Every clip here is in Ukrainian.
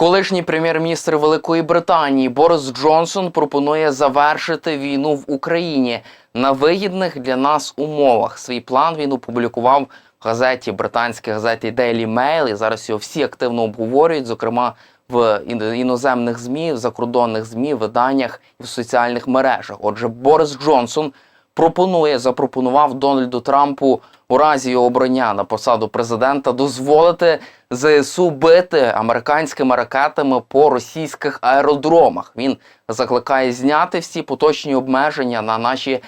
Колишній прем'єр-міністр Великої Британії Борис Джонсон пропонує завершити війну в Україні на вигідних для нас умовах. Свій план він опублікував в газеті британській газеті Daily Mail, і зараз його всі активно обговорюють, зокрема в іноземних змі, в закордонних змі, виданнях і в соціальних мережах. Отже, Борис Джонсон пропонує запропонував Дональду Трампу у разі його обрання на посаду президента дозволити ЗСУ бити американськими ракетами по російських аеродромах. Він закликає зняти всі поточні обмеження на наші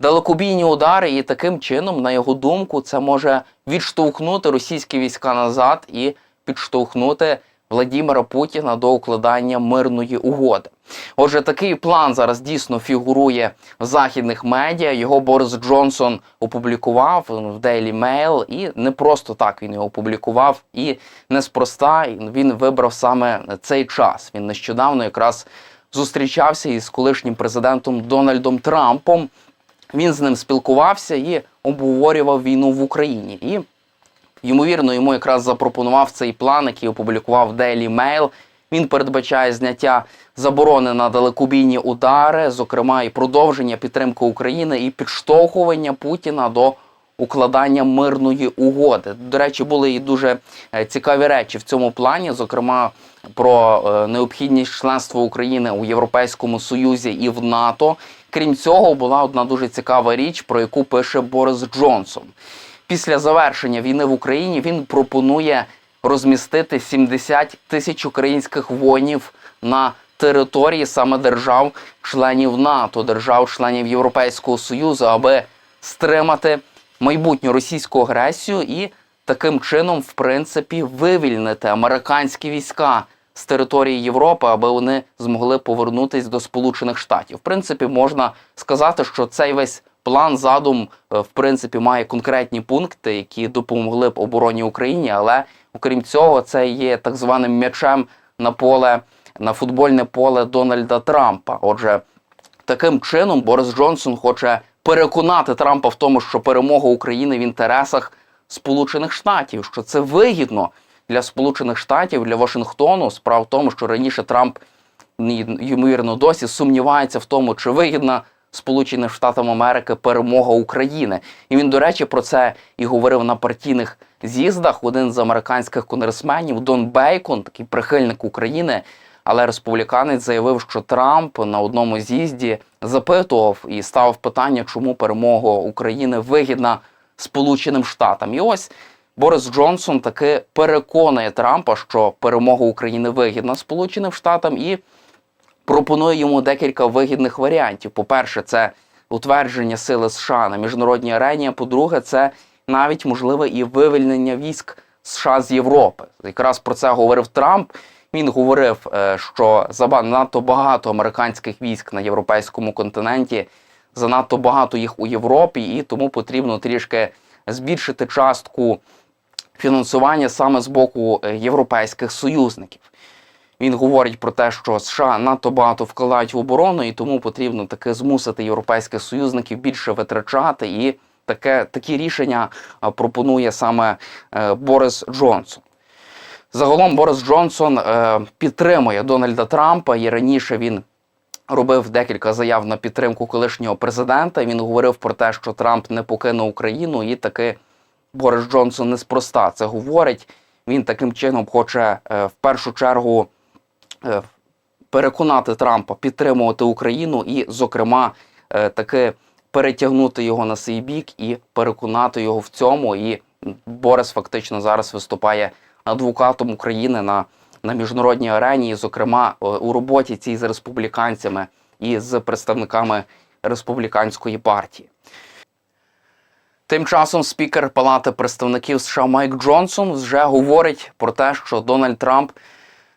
далекобійні удари, і таким чином, на його думку, це може відштовхнути російські війська назад і підштовхнути Владімира Путіна до укладання мирної угоди. Отже, такий план зараз дійсно фігурує в західних медіа. Його Борис Джонсон опублікував в Daily Mail, і не просто так він його опублікував, і неспроста він вибрав саме цей час. Він нещодавно якраз зустрічався із колишнім президентом Дональдом Трампом. Він з ним спілкувався і обговорював війну в Україні. І Ймовірно, йому якраз запропонував цей план, який опублікував Daily Mail. Він передбачає зняття заборони на далекобійні удари, зокрема і продовження підтримки України і підштовхування Путіна до укладання мирної угоди. До речі, були і дуже е, цікаві речі в цьому плані, зокрема про е, необхідність членства України у Європейському Союзі і в НАТО. Крім цього, була одна дуже цікава річ, про яку пише Борис Джонсон. Після завершення війни в Україні він пропонує розмістити 70 тисяч українських воїнів на території саме держав-членів НАТО, держав-членів Європейського Союзу, аби стримати майбутню російську агресію і таким чином, в принципі, вивільнити американські війська з території Європи, аби вони змогли повернутись до Сполучених Штатів. В принципі, можна сказати, що цей весь план задум е, в принципі має конкретні пункти, які допомогли б обороні Україні. Але окрім цього, це є так званим м'ячем на поле на футбольне поле Дональда Трампа. Отже, таким чином Борис Джонсон хоче переконати Трампа в тому, що перемога України в інтересах Сполучених Штатів, що це вигідно для Сполучених Штатів, для Вашингтону. Справа в тому, що раніше Трамп ймовірно досі сумнівається в тому, чи вигідна Сполученим Штатам Америки перемога України. І він, до речі, про це і говорив на партійних з'їздах. Один з американських конгресменів Дон Бейкон, такий прихильник України. Але республіканець заявив, що Трамп на одному з'їзді запитував і ставив питання, чому перемога України вигідна Сполученим Штатам. І ось Борис Джонсон таки переконує Трампа, що перемога України вигідна Сполученим Штатам, і пропонує йому декілька вигідних варіантів. По-перше, це утвердження сили США на міжнародній арені. а По-друге, це навіть можливе і вивільнення військ США з Європи. Якраз про це говорив Трамп. Він говорив, е, що занадто багато американських військ на європейському континенті, занадто багато їх у Європі, і тому потрібно трішки збільшити частку фінансування саме з боку е, європейських союзників. Він говорить про те, що США надто багато вкладають в оборону, і тому потрібно таки змусити європейських союзників більше витрачати. І таке такі рішення пропонує саме е, Борис Джонсон. Загалом Борис Джонсон е, підтримує Дональда Трампа, і раніше він робив декілька заяв на підтримку колишнього президента. Він говорив про те, що Трамп не покине Україну, і таки Борис Джонсон неспроста це говорить. Він таким чином хоче е, в першу чергу переконати Трампа підтримувати Україну і, зокрема, е, таки перетягнути його на свій бік і переконати його в цьому. І Борис фактично зараз виступає адвокатом України на, на міжнародній арені, і, зокрема, е, у роботі цій з республіканцями і з представниками республіканської партії. Тим часом спікер Палати представників США Майк Джонсон вже говорить про те, що Дональд Трамп,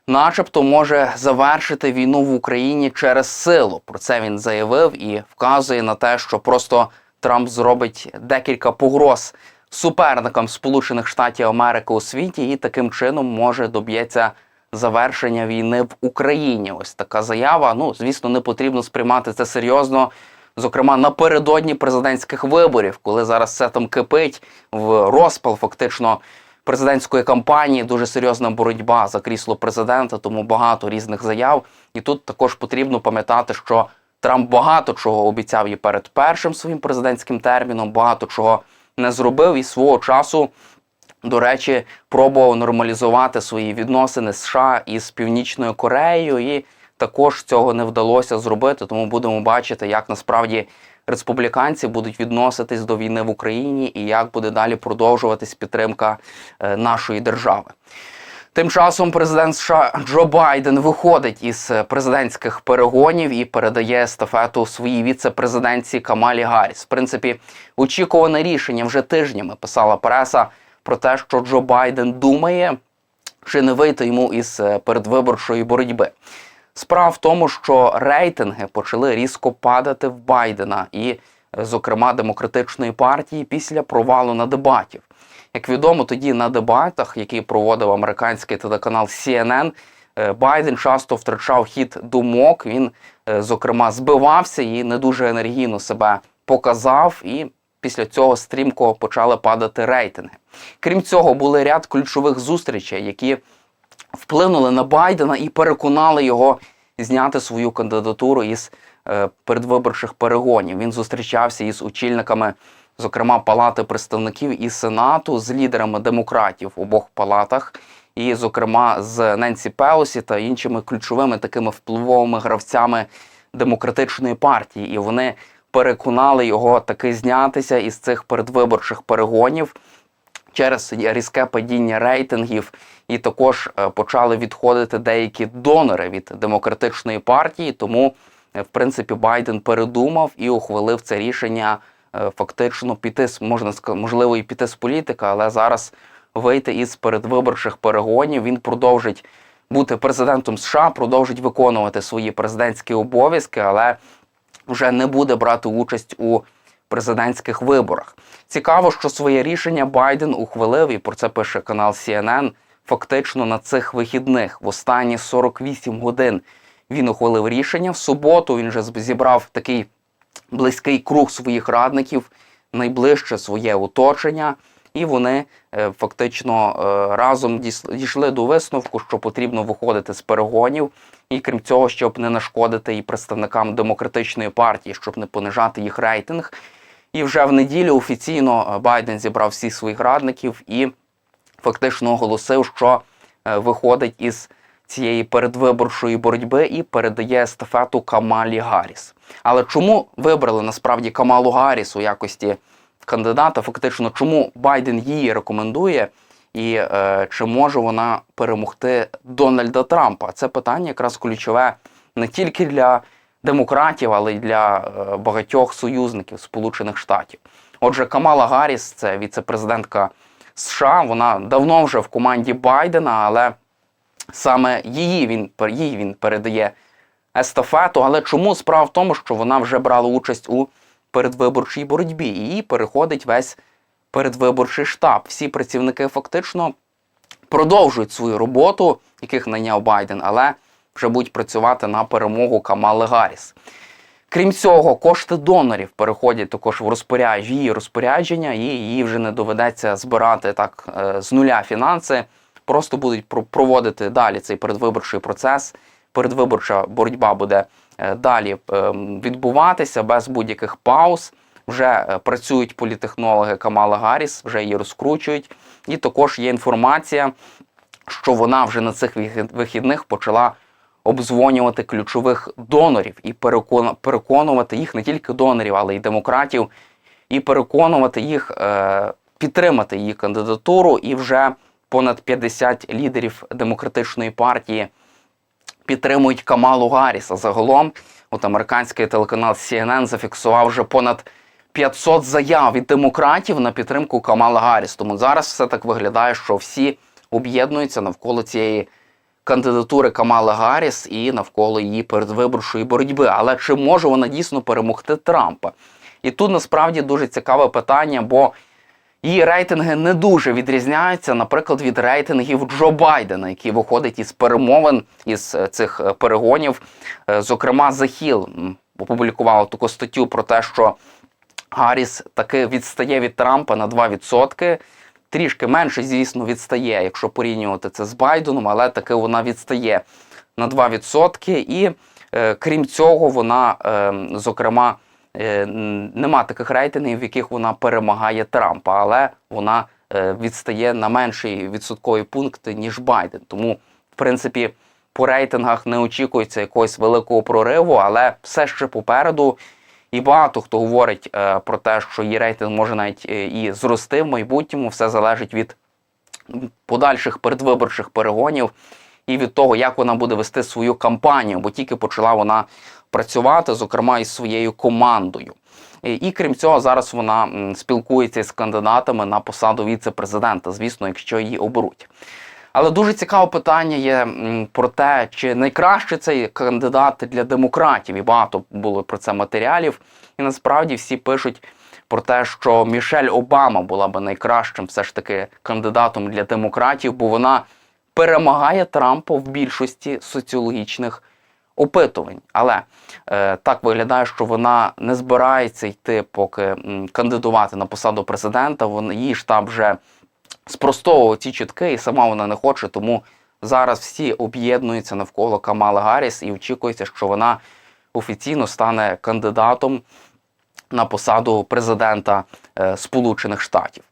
начебто, може завершити війну в Україні через силу. Про це він заявив і вказує на те, що просто Трамп зробить декілька погроз суперникам Сполучених Штатів Америки у світі, і таким чином може доб'ється завершення війни в Україні. Ось така заява. Ну, звісно, не потрібно сприймати це серйозно. Зокрема, напередодні президентських виборів, коли зараз все там кипить в розпал, фактично президентської кампанії дуже серйозна боротьба за крісло президента, тому багато різних заяв. І тут також потрібно пам'ятати, що Трамп багато чого обіцяв і перед першим своїм президентським терміном, багато чого не зробив і свого часу. До речі, пробував нормалізувати свої відносини США із Північною Кореєю, і також цього не вдалося зробити. Тому будемо бачити, як насправді республіканці будуть відноситись до війни в Україні і як буде далі продовжуватись підтримка е, нашої держави. Тим часом президент США Джо Байден виходить із президентських перегонів і передає естафету своїй віце-президентці Камалі Гарріс. В принципі, очікуване рішення вже тижнями писала преса про те, що Джо Байден думає, чи не вийти йому із е, передвиборчої боротьби. Справа в тому, що рейтинги почали різко падати в Байдена і, е, зокрема, демократичної партії після провалу на дебатів. Як відомо, тоді на дебатах, які проводив американський телеканал CNN, е, Байден часто втрачав хід думок. Він, е, зокрема, збивався і не дуже енергійно себе показав. І після цього стрімко почали падати рейтинги. Крім цього, були ряд ключових зустрічей, які вплинули на Байдена і переконали його зняти свою кандидатуру із е, передвиборчих перегонів. Він зустрічався із очільниками, зокрема Палати представників і Сенату, з лідерами демократів в обох палатах, і, зокрема, з Ненсі Пелосі та іншими ключовими такими впливовими гравцями демократичної партії. І вони переконали його таки знятися із цих передвиборчих перегонів через різке падіння рейтингів, і також е, почали відходити деякі донори від демократичної партії. Тому, е, в принципі, Байден передумав і ухвалив це рішення е, фактично піти з можна сказати, можливо, і піти з політики, але зараз вийти із передвиборчих перегонів. Він продовжить бути президентом США, продовжить виконувати свої президентські обов'язки, але вже не буде брати участь у президентських виборах. Цікаво, що своє рішення Байден ухвалив, і про це пише канал CNN, Фактично на цих вихідних в останні 48 годин він ухвалив рішення. В суботу він вже зібрав такий близький круг своїх радників, найближче своє оточення, і вони е, фактично е, разом дійшли до висновку, що потрібно виходити з перегонів, і крім цього, щоб не нашкодити і представникам демократичної партії, щоб не понижати їх рейтинг. І вже в неділю офіційно е, Байден зібрав всіх своїх радників і фактично оголосив, що е, виходить із цієї передвиборчої боротьби і передає естафету Камалі Гарріс. Але чому вибрали насправді Камалу Гарріс у якості кандидата? Фактично, чому Байден її рекомендує? І е, чи може вона перемогти Дональда Трампа? Це питання якраз ключове не тільки для демократів, але й для е, багатьох союзників Сполучених Штатів. Отже, Камала Гарріс, це віце-президентка США. Вона давно вже в команді Байдена, але саме її він їй він передає естафету. Але чому справа в тому, що вона вже брала участь у передвиборчій боротьбі її переходить весь передвиборчий штаб. Всі працівники фактично продовжують свою роботу, яких найняв Байден, але вже будуть працювати на перемогу Камали Гарріс. Крім цього, кошти донорів переходять також в розпоряд... її розпорядження, і їй вже не доведеться збирати так е, з нуля фінанси. Просто будуть проводити далі цей передвиборчий процес. Передвиборча боротьба буде е, далі е, відбуватися без будь-яких пауз. Вже працюють політехнологи Камала Гарріс, вже її розкручують. І також є інформація, що вона вже на цих вихідних почала обдзвонювати ключових донорів і переконувати їх не тільки донорів, але й демократів, і переконувати їх е, підтримати її кандидатуру. І вже понад 50 лідерів демократичної партії підтримують Камалу Гарріса. Загалом, от американський телеканал CNN зафіксував вже понад 500 заяв від демократів на підтримку Камала Гарріс. Тому зараз все так виглядає, що всі об'єднуються навколо цієї кандидатури Камали Гарріс і навколо її передвиборчої боротьби. Але чи може вона дійсно перемогти Трампа? І тут насправді дуже цікаве питання, бо її рейтинги не дуже відрізняються, наприклад, від рейтингів Джо Байдена, який виходить із перемовин із е, цих е, перегонів. Е, зокрема, Захіл опублікував таку статтю про те, що Гарріс таки відстає від Трампа на 2%. Трішки менше, звісно, відстає, якщо порівнювати це з Байденом, але таки вона відстає на 2%. І е, крім цього, вона, е, зокрема, е, нема таких рейтингів, в яких вона перемагає Трампа, але вона е, відстає на менший відсоткові пункти, ніж Байден. Тому, в принципі, по рейтингах не очікується якогось великого прориву, але все ще попереду. І багато хто говорить е, про те, що її рейтинг може навіть е, і зрости в майбутньому. Все залежить від подальших передвиборчих перегонів і від того, як вона буде вести свою кампанію, бо тільки почала вона працювати, зокрема із своєю командою. І, і крім цього, зараз вона спілкується з кандидатами на посаду віце-президента, звісно, якщо її оберуть. Але дуже цікаве питання є про те, чи найкраще цей кандидат для демократів, і багато було про це матеріалів. І насправді всі пишуть про те, що Мішель Обама була би найкращим все ж таки кандидатом для демократів, бо вона перемагає Трампа в більшості соціологічних опитувань. Але е, так виглядає, що вона не збирається йти поки кандидувати на посаду президента. Вон, її штаб вже спростовував ці чутки, і сама вона не хоче. Тому зараз всі об'єднуються навколо Камали Гарріс і очікується, що вона офіційно стане кандидатом на посаду президента е, Сполучених Штатів.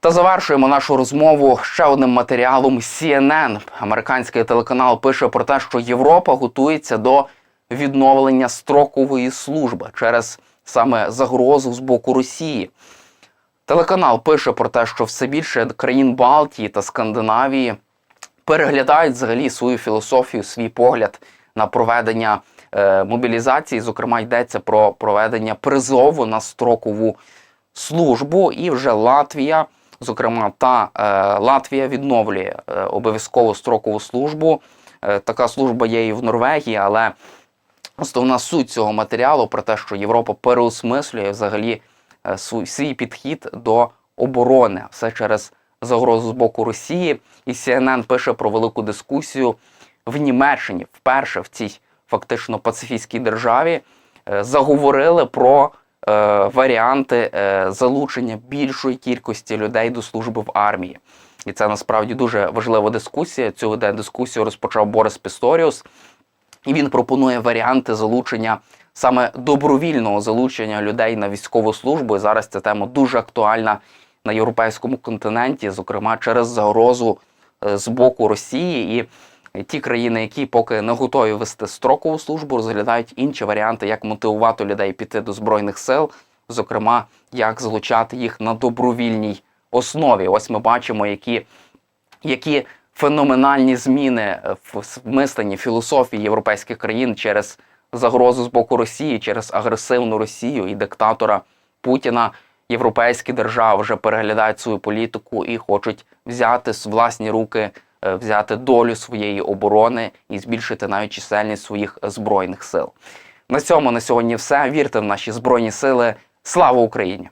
Та завершуємо нашу розмову ще одним матеріалом. CNN, американський телеканал, пише про те, що Європа готується до відновлення строкової служби через саме загрозу з боку Росії. Телеканал пише про те, що все більше країн Балтії та Скандинавії переглядають взагалі свою філософію, свій погляд на проведення е, мобілізації. Зокрема, йдеться про проведення призову на строкову службу. І вже Латвія, зокрема, та е, Латвія відновлює е, обов'язкову строкову службу. Е, така служба є і в Норвегії, але основна суть цього матеріалу про те, що Європа переосмислює взагалі свій, свій підхід до оборони, все через загрозу з боку Росії. І CNN пише про велику дискусію в Німеччині вперше в цій фактично пацифістській державі е, заговорили про е, варіанти е, залучення більшої кількості людей до служби в армії. І це насправді дуже важлива дискусія. Цю дискусію розпочав Борис Пісторіус. І він пропонує варіанти залучення саме добровільного залучення людей на військову службу. І зараз ця тема дуже актуальна на європейському континенті, зокрема через загрозу е, з боку Росії. І ті країни, які поки не готові вести строкову службу, розглядають інші варіанти, як мотивувати людей піти до збройних сил, зокрема, як залучати їх на добровільній основі. Ось ми бачимо, які, які феноменальні зміни е, в мисленні філософії європейських країн через загрозу з боку Росії, через агресивну Росію і диктатора Путіна. Європейські держави вже переглядають свою політику і хочуть взяти з власні руки, е, взяти долю своєї оборони і збільшити навіть чисельність своїх збройних сил. На цьому на сьогодні все. Вірте в наші збройні сили. Слава Україні!